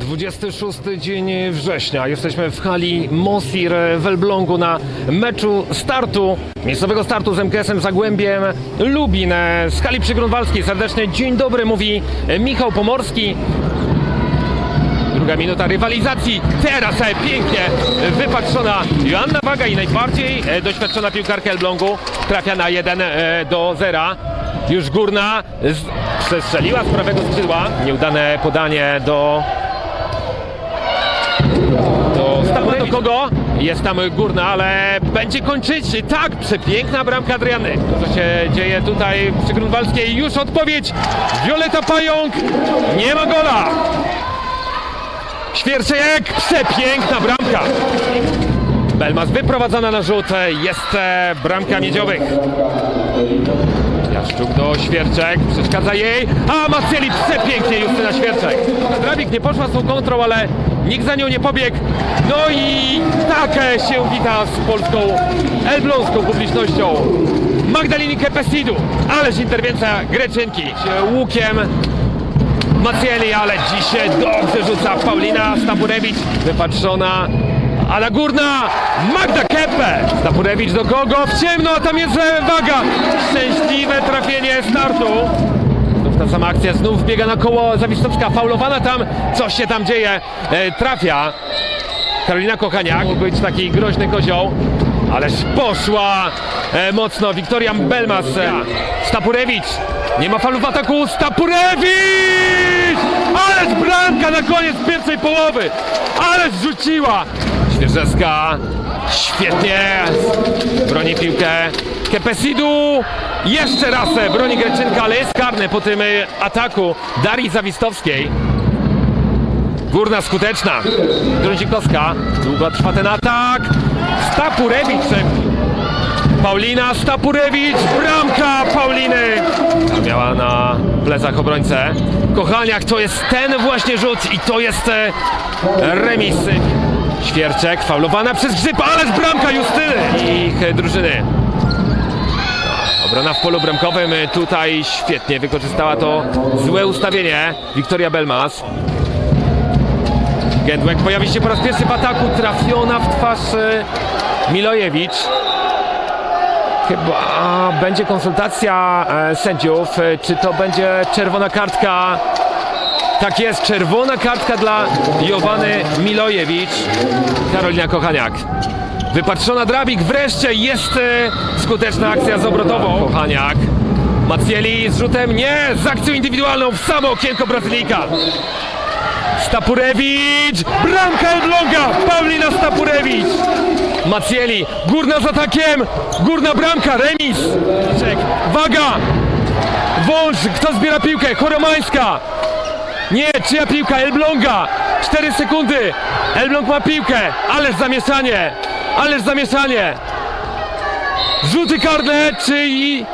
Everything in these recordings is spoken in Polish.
26 dzień września. Jesteśmy w hali Mosir w Elblągu na meczu startu, miejscowego startu z MKS-em Zagłębiem Lubin. Z hali przygrunwalskiej serdecznie dzień dobry, mówi Michał Pomorski. Druga minuta rywalizacji. Teraz e, pięknie wypatrzona Joanna Waga i najbardziej e, doświadczona piłkarka Elblągu trafia na 1 e, do 0. Już Górna przestrzeliła z prawego skrzydła. Nieudane podanie do do, Stały do kogo? Jest tam Górna, ale będzie kończyć. Tak, przepiękna bramka Adriany. Co się dzieje tutaj przy Grunwaldzkiej? Już odpowiedź. Wioleta Pająk. Nie ma gola. Świerczejek, przepiękna bramka. Belmas wyprowadzana na rzut, jest e, bramka miedziowych. Jaszczuk do Świerczek, przeszkadza jej, a Macieli przepięknie Justyna Świerczek. Drabik nie poszła tą kontrą, ale nikt za nią nie pobiegł. No i tak się wita z polską, elbląską publicznością. Magdalini Kepesidu, ależ interwencja Greczynki. Łukiem Macieli, ale dzisiaj dobrze rzuca Paulina Staburewicz, wypatrzona Ada Górna, Magda Kepe, Staburewicz do kogo? W ciemno, a tam jest Waga, szczęśliwe trafienie startu. Ta sama akcja, znów biega na koło Zawistowska, faulowana tam, coś się tam dzieje, e, trafia. Karolina Kochaniak, mógł być taki groźny kozioł, ależ poszła e, mocno. Wiktoria Belmas, e, Stapurewicz, nie ma falu w ataku, Stapurewicz! Ależ bramka na koniec pierwszej połowy, ależ rzuciła! Świeżeska, świetnie, broni piłkę, Kepesidu, jeszcze raz broni Greczynka, ale jest karny po tym e, ataku Darii Zawistowskiej. Górna skuteczna. Drądzikowska. Długo trwa ten atak. Stapurewicz. Paulina Stapurewicz. Bramka Pauliny. Miała na plecach obrońcę. Kochaniak, to jest ten właśnie rzut i to jest e, remis. Świerczek, faulowana przez Grzyb, ależ bramka Justyny i ich e, drużyny. Obrona w polu bramkowym e, tutaj świetnie wykorzystała to złe ustawienie. Wiktoria Belmas. Gędłek pojawi się po raz pierwszy w ataku, trafiona w twarz e, Milojewicz. Chyba będzie konsultacja sędziów, czy to będzie czerwona kartka. Tak jest, czerwona kartka dla Jowany Milojewicz. Karolina Kochaniak. Wypatrzona Drabik, wreszcie jest e, skuteczna akcja z obrotową. Kochaniak. Macieli z rzutem, nie, z akcją indywidualną w samo okienko Brazylijka. Stapurewicz! Bramka Elbląga! Paulina Stapurewicz! Macieli, górna z atakiem! Górna bramka, remis! Waga! Wąż, kto zbiera piłkę? Choromańska! Nie, czyja piłka? Elbląga! 4 sekundy! Elbląg ma piłkę! Ależ zamieszanie! Ależ zamieszanie! Rzuty karne, czy i...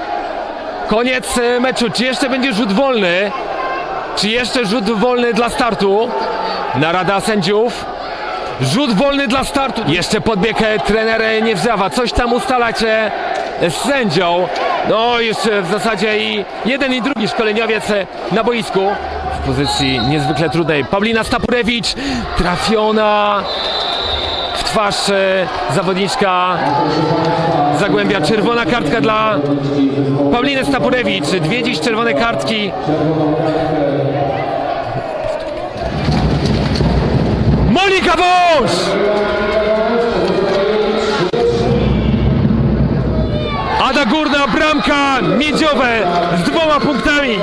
Koniec e, meczu. Czy jeszcze będzie rzut wolny? Czy jeszcze rzut wolny dla startu? Narada sędziów. Rzut wolny dla startu. Jeszcze podbieg e, trener e, Niewzawa. Coś tam ustalać e, z sędzią. No już e, w zasadzie i jeden i drugi szkoleniowiec na boisku. Pozycji niezwykle trudnej. Paulina Stapurewicz trafiona w twarz e, zawodniczka Zagłębia. Czerwona kartka dla Pauliny Stapurewicz. Dwie dziś czerwone kartki. Monika Wąż! Ada Górna, bramka miedziowe z dwoma punktami.